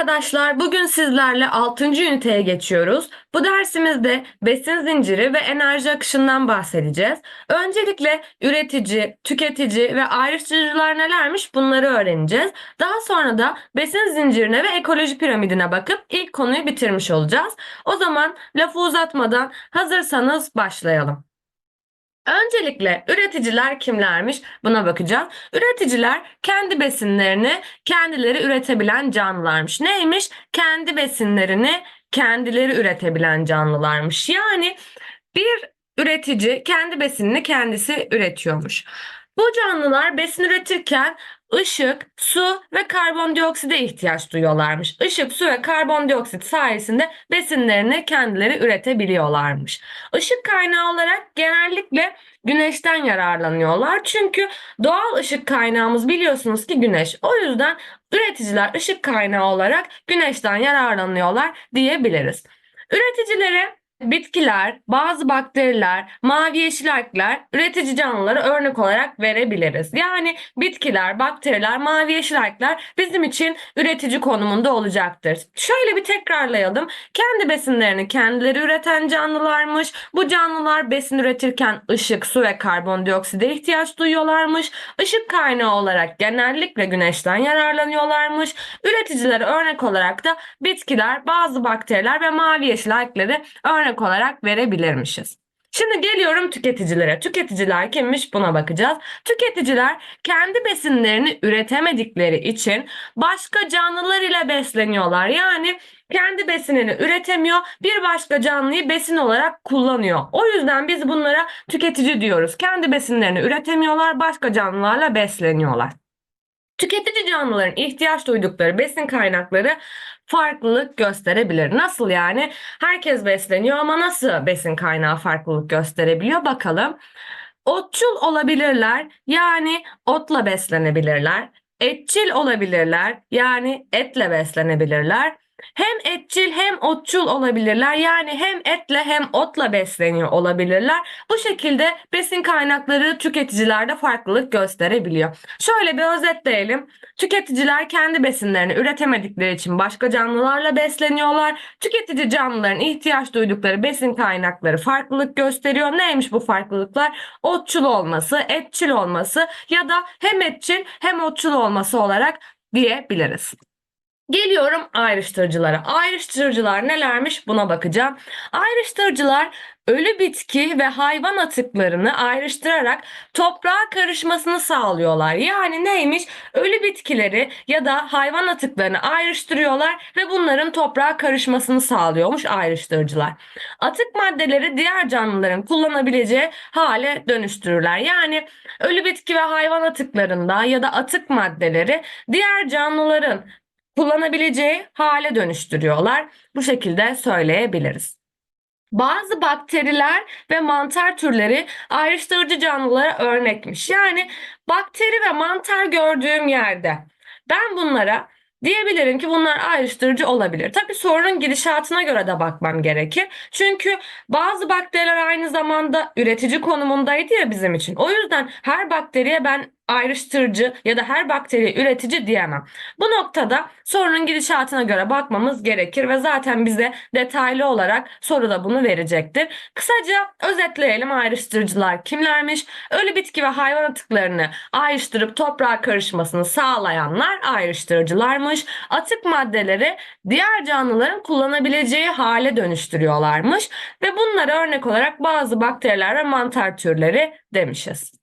arkadaşlar, bugün sizlerle 6. üniteye geçiyoruz. Bu dersimizde besin zinciri ve enerji akışından bahsedeceğiz. Öncelikle üretici, tüketici ve ayrıştırıcılar nelermiş bunları öğreneceğiz. Daha sonra da besin zincirine ve ekoloji piramidine bakıp ilk konuyu bitirmiş olacağız. O zaman lafı uzatmadan hazırsanız başlayalım. Öncelikle üreticiler kimlermiş buna bakacağız. Üreticiler kendi besinlerini kendileri üretebilen canlılarmış. Neymiş? Kendi besinlerini kendileri üretebilen canlılarmış. Yani bir üretici kendi besinini kendisi üretiyormuş. Bu canlılar besin üretirken ışık, su ve karbondioksite ihtiyaç duyuyorlarmış. Işık, su ve karbondioksit sayesinde besinlerini kendileri üretebiliyorlarmış. Işık kaynağı olarak genellikle güneşten yararlanıyorlar. Çünkü doğal ışık kaynağımız biliyorsunuz ki güneş. O yüzden üreticiler ışık kaynağı olarak güneşten yararlanıyorlar diyebiliriz. Üreticilere bitkiler, bazı bakteriler, mavi yeşil algler üretici canlıları örnek olarak verebiliriz. Yani bitkiler, bakteriler, mavi yeşil algler bizim için üretici konumunda olacaktır. Şöyle bir tekrarlayalım. Kendi besinlerini kendileri üreten canlılarmış. Bu canlılar besin üretirken ışık, su ve karbondiokside ihtiyaç duyuyorlarmış. Işık kaynağı olarak genellikle güneşten yararlanıyorlarmış. Üreticilere örnek olarak da bitkiler, bazı bakteriler ve mavi yeşil algleri örnek olarak verebilirmişiz. Şimdi geliyorum tüketicilere. Tüketiciler kimmiş buna bakacağız. Tüketiciler kendi besinlerini üretemedikleri için başka canlılar ile besleniyorlar. Yani kendi besinini üretemiyor, bir başka canlıyı besin olarak kullanıyor. O yüzden biz bunlara tüketici diyoruz. Kendi besinlerini üretemiyorlar, başka canlılarla besleniyorlar. Tüketici canlıların ihtiyaç duydukları besin kaynakları farklılık gösterebilir. Nasıl yani? Herkes besleniyor ama nasıl besin kaynağı farklılık gösterebiliyor? Bakalım. Otçul olabilirler yani otla beslenebilirler. Etçil olabilirler yani etle beslenebilirler. Hem etçil hem otçul olabilirler. Yani hem etle hem otla besleniyor olabilirler. Bu şekilde besin kaynakları tüketicilerde farklılık gösterebiliyor. Şöyle bir özetleyelim. Tüketiciler kendi besinlerini üretemedikleri için başka canlılarla besleniyorlar. Tüketici canlıların ihtiyaç duydukları besin kaynakları farklılık gösteriyor. Neymiş bu farklılıklar? Otçul olması, etçil olması ya da hem etçil hem otçul olması olarak diyebiliriz. Geliyorum ayrıştırıcılara. Ayrıştırıcılar nelermiş buna bakacağım. Ayrıştırıcılar ölü bitki ve hayvan atıklarını ayrıştırarak toprağa karışmasını sağlıyorlar. Yani neymiş? Ölü bitkileri ya da hayvan atıklarını ayrıştırıyorlar ve bunların toprağa karışmasını sağlıyormuş ayrıştırıcılar. Atık maddeleri diğer canlıların kullanabileceği hale dönüştürürler. Yani ölü bitki ve hayvan atıklarında ya da atık maddeleri diğer canlıların kullanabileceği hale dönüştürüyorlar. Bu şekilde söyleyebiliriz. Bazı bakteriler ve mantar türleri ayrıştırıcı canlılara örnekmiş. Yani bakteri ve mantar gördüğüm yerde ben bunlara diyebilirim ki bunlar ayrıştırıcı olabilir. Tabii sorunun gidişatına göre de bakmam gerekir. Çünkü bazı bakteriler aynı zamanda üretici konumundaydı ya bizim için. O yüzden her bakteriye ben ayrıştırıcı ya da her bakteri üretici diyemem. Bu noktada sorunun gidişatına göre bakmamız gerekir ve zaten bize detaylı olarak soruda bunu verecektir. Kısaca özetleyelim ayrıştırıcılar kimlermiş? Ölü bitki ve hayvan atıklarını ayrıştırıp toprağa karışmasını sağlayanlar ayrıştırıcılarmış. Atık maddeleri diğer canlıların kullanabileceği hale dönüştürüyorlarmış ve bunlara örnek olarak bazı bakteriler ve mantar türleri demişiz.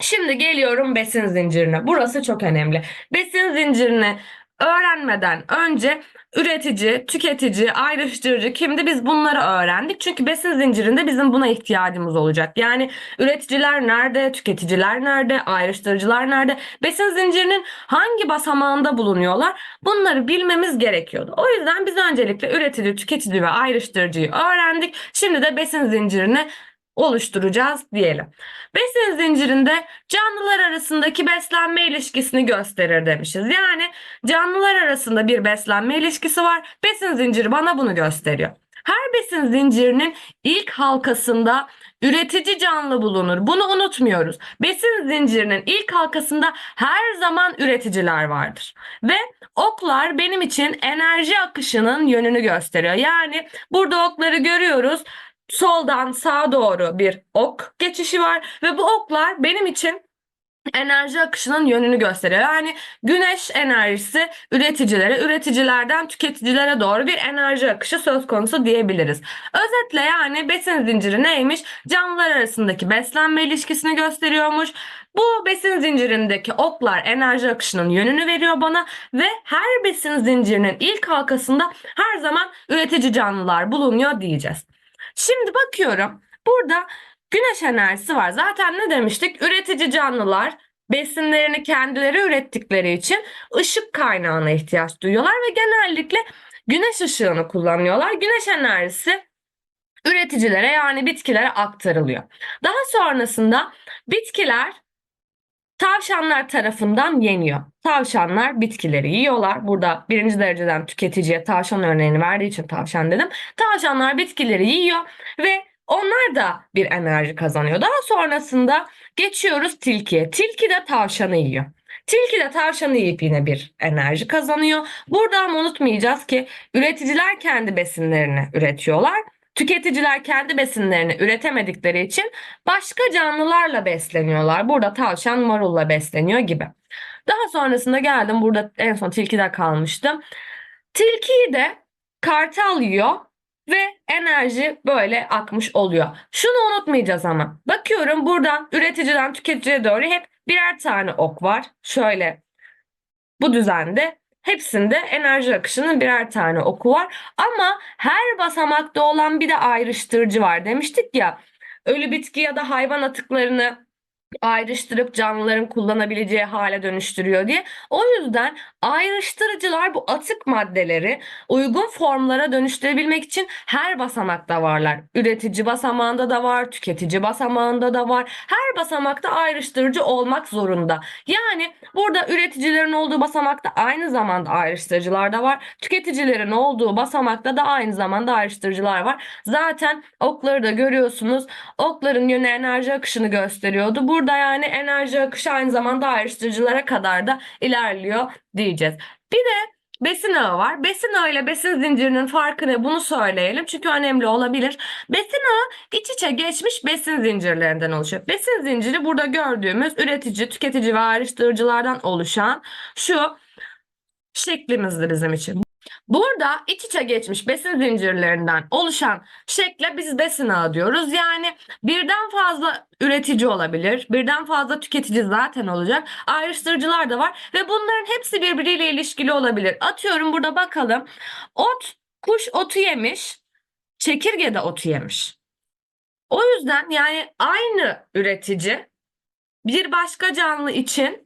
Şimdi geliyorum besin zincirine. Burası çok önemli. Besin zincirini öğrenmeden önce üretici, tüketici, ayrıştırıcı kimdi biz bunları öğrendik. Çünkü besin zincirinde bizim buna ihtiyacımız olacak. Yani üreticiler nerede, tüketiciler nerede, ayrıştırıcılar nerede, besin zincirinin hangi basamağında bulunuyorlar bunları bilmemiz gerekiyordu. O yüzden biz öncelikle üretici, tüketici ve ayrıştırıcıyı öğrendik. Şimdi de besin zincirini oluşturacağız diyelim. Besin zincirinde canlılar arasındaki beslenme ilişkisini gösterir demişiz. Yani canlılar arasında bir beslenme ilişkisi var. Besin zinciri bana bunu gösteriyor. Her besin zincirinin ilk halkasında üretici canlı bulunur. Bunu unutmuyoruz. Besin zincirinin ilk halkasında her zaman üreticiler vardır. Ve oklar benim için enerji akışının yönünü gösteriyor. Yani burada okları görüyoruz. Soldan sağa doğru bir ok geçişi var ve bu oklar benim için enerji akışının yönünü gösteriyor. Yani güneş enerjisi üreticilere, üreticilerden tüketicilere doğru bir enerji akışı söz konusu diyebiliriz. Özetle yani besin zinciri neymiş? Canlılar arasındaki beslenme ilişkisini gösteriyormuş. Bu besin zincirindeki oklar enerji akışının yönünü veriyor bana ve her besin zincirinin ilk halkasında her zaman üretici canlılar bulunuyor diyeceğiz. Şimdi bakıyorum burada güneş enerjisi var. Zaten ne demiştik? Üretici canlılar besinlerini kendileri ürettikleri için ışık kaynağına ihtiyaç duyuyorlar ve genellikle güneş ışığını kullanıyorlar. Güneş enerjisi üreticilere yani bitkilere aktarılıyor. Daha sonrasında bitkiler tavşanlar tarafından yeniyor. Tavşanlar bitkileri yiyorlar. Burada birinci dereceden tüketiciye tavşan örneğini verdiği için tavşan dedim. Tavşanlar bitkileri yiyor ve onlar da bir enerji kazanıyor. Daha sonrasında geçiyoruz tilkiye. Tilki de tavşanı yiyor. Tilki de tavşanı yiyip yine bir enerji kazanıyor. Burada ama unutmayacağız ki üreticiler kendi besinlerini üretiyorlar. Tüketiciler kendi besinlerini üretemedikleri için başka canlılarla besleniyorlar. Burada tavşan marulla besleniyor gibi. Daha sonrasında geldim burada en son tilkide kalmıştım. Tilkiyi de kartal yiyor ve enerji böyle akmış oluyor. Şunu unutmayacağız ama. Bakıyorum buradan üreticiden tüketiciye doğru hep birer tane ok var. Şöyle bu düzende hepsinde enerji akışının birer tane oku var. Ama her basamakta olan bir de ayrıştırıcı var demiştik ya. Ölü bitki ya da hayvan atıklarını ayrıştırıp canlıların kullanabileceği hale dönüştürüyor diye. O yüzden ayrıştırıcılar bu atık maddeleri uygun formlara dönüştürebilmek için her basamakta varlar. Üretici basamağında da var, tüketici basamağında da var. Her basamakta ayrıştırıcı olmak zorunda. Yani burada üreticilerin olduğu basamakta aynı zamanda ayrıştırıcılar da var. Tüketicilerin olduğu basamakta da aynı zamanda ayrıştırıcılar var. Zaten okları da görüyorsunuz. Okların yönü enerji akışını gösteriyordu. Burada yani enerji akışı aynı zamanda ayrıştırıcılara kadar da ilerliyor diyeceğiz. Bir de besin ağı var. Besin ağı ile besin zincirinin farkı ne? Bunu söyleyelim. Çünkü önemli olabilir. Besin ağı iç içe geçmiş besin zincirlerinden oluşuyor. Besin zinciri burada gördüğümüz üretici, tüketici ve ayrıştırıcılardan oluşan şu şeklimizdi bizim için. Burada iç içe geçmiş besin zincirlerinden oluşan şekle biz besin ağı diyoruz. Yani birden fazla üretici olabilir, birden fazla tüketici zaten olacak. Ayrıştırıcılar da var ve bunların hepsi birbiriyle ilişkili olabilir. Atıyorum burada bakalım. Ot, kuş otu yemiş, çekirge de otu yemiş. O yüzden yani aynı üretici bir başka canlı için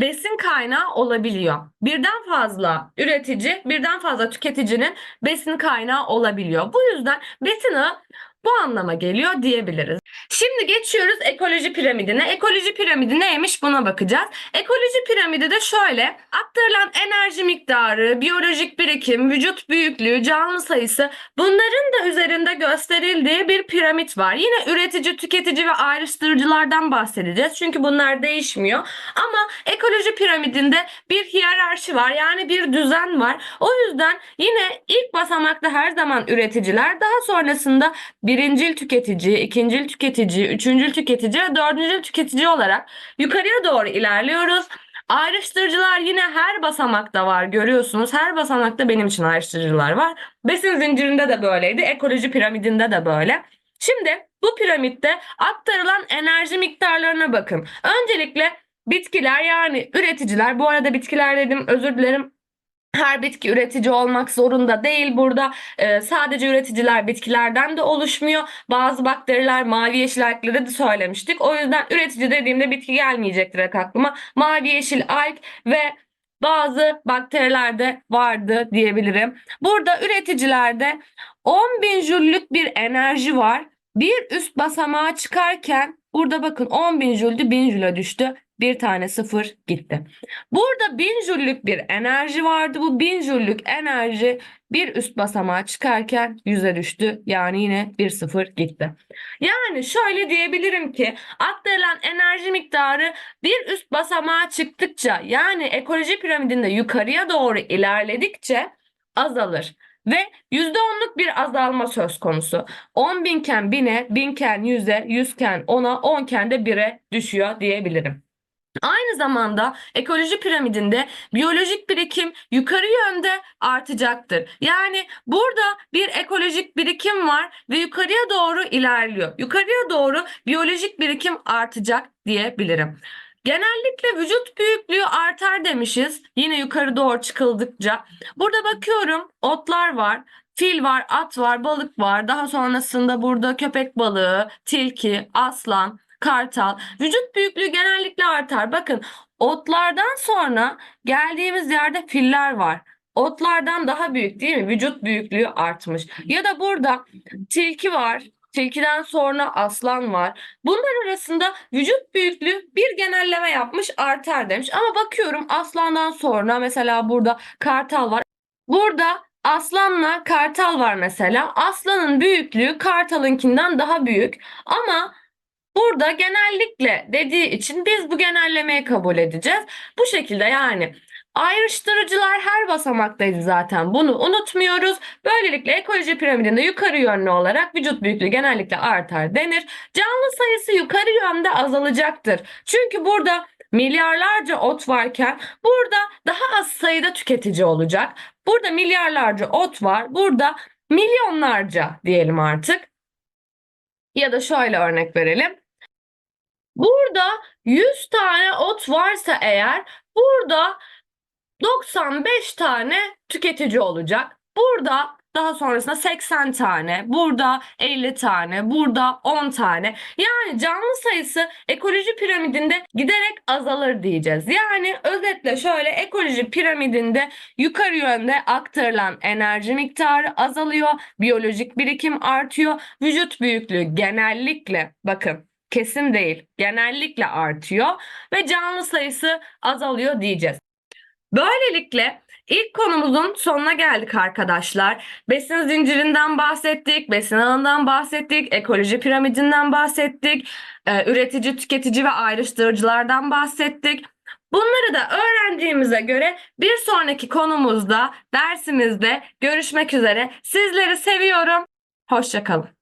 besin kaynağı olabiliyor. Birden fazla üretici, birden fazla tüketicinin besin kaynağı olabiliyor. Bu yüzden besin ağı bu anlama geliyor diyebiliriz. Şimdi geçiyoruz ekoloji piramidine. Ekoloji piramidi neymiş buna bakacağız. Ekoloji piramidi de şöyle aktarılan enerji miktarı, biyolojik birikim, vücut büyüklüğü, canlı sayısı bunların da üzerinde gösterildiği bir piramit var. Yine üretici, tüketici ve ayrıştırıcılardan bahsedeceğiz. Çünkü bunlar değişmiyor. Ama ekoloji piramidinde bir hiyerarşi var. Yani bir düzen var. O yüzden yine ilk basamakta her zaman üreticiler daha sonrasında birincil tüketici, ikincil tüketici, üçüncül tüketici ve dördüncül tüketici olarak yukarıya doğru ilerliyoruz. Ayrıştırıcılar yine her basamakta var görüyorsunuz. Her basamakta benim için ayrıştırıcılar var. Besin zincirinde de böyleydi. Ekoloji piramidinde de böyle. Şimdi bu piramitte aktarılan enerji miktarlarına bakın. Öncelikle bitkiler yani üreticiler. Bu arada bitkiler dedim özür dilerim her bitki üretici olmak zorunda değil burada. Ee, sadece üreticiler bitkilerden de oluşmuyor. Bazı bakteriler mavi yeşil algleri de söylemiştik. O yüzden üretici dediğimde bitki gelmeyecek direkt aklıma. Mavi yeşil alg ve bazı bakterilerde vardı diyebilirim. Burada üreticilerde 10 bin jüllük bir enerji var. Bir üst basamağa çıkarken Burada bakın 10.000 jüldü 1000 jüle düştü. Bir tane sıfır gitti. Burada 1000 jüllük bir enerji vardı. Bu 1000 jüllük enerji bir üst basamağa çıkarken 100'e düştü. Yani yine bir sıfır gitti. Yani şöyle diyebilirim ki aktarılan enerji miktarı bir üst basamağa çıktıkça yani ekoloji piramidinde yukarıya doğru ilerledikçe azalır. Ve %10'luk bir azalma söz konusu. 10 binken 1000'e, 1000'ken 100'e, 100'ken 10'a, 10'ken de 1'e düşüyor diyebilirim. Aynı zamanda ekoloji piramidinde biyolojik birikim yukarı yönde artacaktır. Yani burada bir ekolojik birikim var ve yukarıya doğru ilerliyor. Yukarıya doğru biyolojik birikim artacak diyebilirim. Genellikle vücut büyüklüğü artar demişiz. Yine yukarı doğru çıkıldıkça. Burada bakıyorum otlar var. Fil var, at var, balık var. Daha sonrasında burada köpek balığı, tilki, aslan, kartal. Vücut büyüklüğü genellikle artar. Bakın otlardan sonra geldiğimiz yerde filler var. Otlardan daha büyük değil mi? Vücut büyüklüğü artmış. Ya da burada tilki var. Tilkiden sonra aslan var. Bunlar arasında vücut büyüklüğü bir genelleme yapmış artar demiş. Ama bakıyorum aslandan sonra mesela burada kartal var. Burada aslanla kartal var mesela. Aslanın büyüklüğü kartalınkinden daha büyük. Ama burada genellikle dediği için biz bu genellemeyi kabul edeceğiz. Bu şekilde yani ayrıştırıcılar her basamaktaydı zaten. Bunu unutmuyoruz. Böylelikle ekoloji piramidinde yukarı yönlü olarak vücut büyüklüğü genellikle artar denir. Canlı sayısı yukarı yönde azalacaktır. Çünkü burada milyarlarca ot varken burada daha az sayıda tüketici olacak. Burada milyarlarca ot var. Burada milyonlarca diyelim artık. Ya da şöyle örnek verelim. Burada 100 tane ot varsa eğer burada 95 tane tüketici olacak. Burada daha sonrasında 80 tane, burada 50 tane, burada 10 tane. Yani canlı sayısı ekoloji piramidinde giderek azalır diyeceğiz. Yani özetle şöyle ekoloji piramidinde yukarı yönde aktarılan enerji miktarı azalıyor, biyolojik birikim artıyor, vücut büyüklüğü genellikle bakın kesin değil, genellikle artıyor ve canlı sayısı azalıyor diyeceğiz. Böylelikle ilk konumuzun sonuna geldik arkadaşlar. Besin zincirinden bahsettik, besin ağından bahsettik, ekoloji piramidinden bahsettik, e, üretici, tüketici ve ayrıştırıcılardan bahsettik. Bunları da öğrendiğimize göre bir sonraki konumuzda, dersimizde görüşmek üzere. Sizleri seviyorum. Hoşçakalın.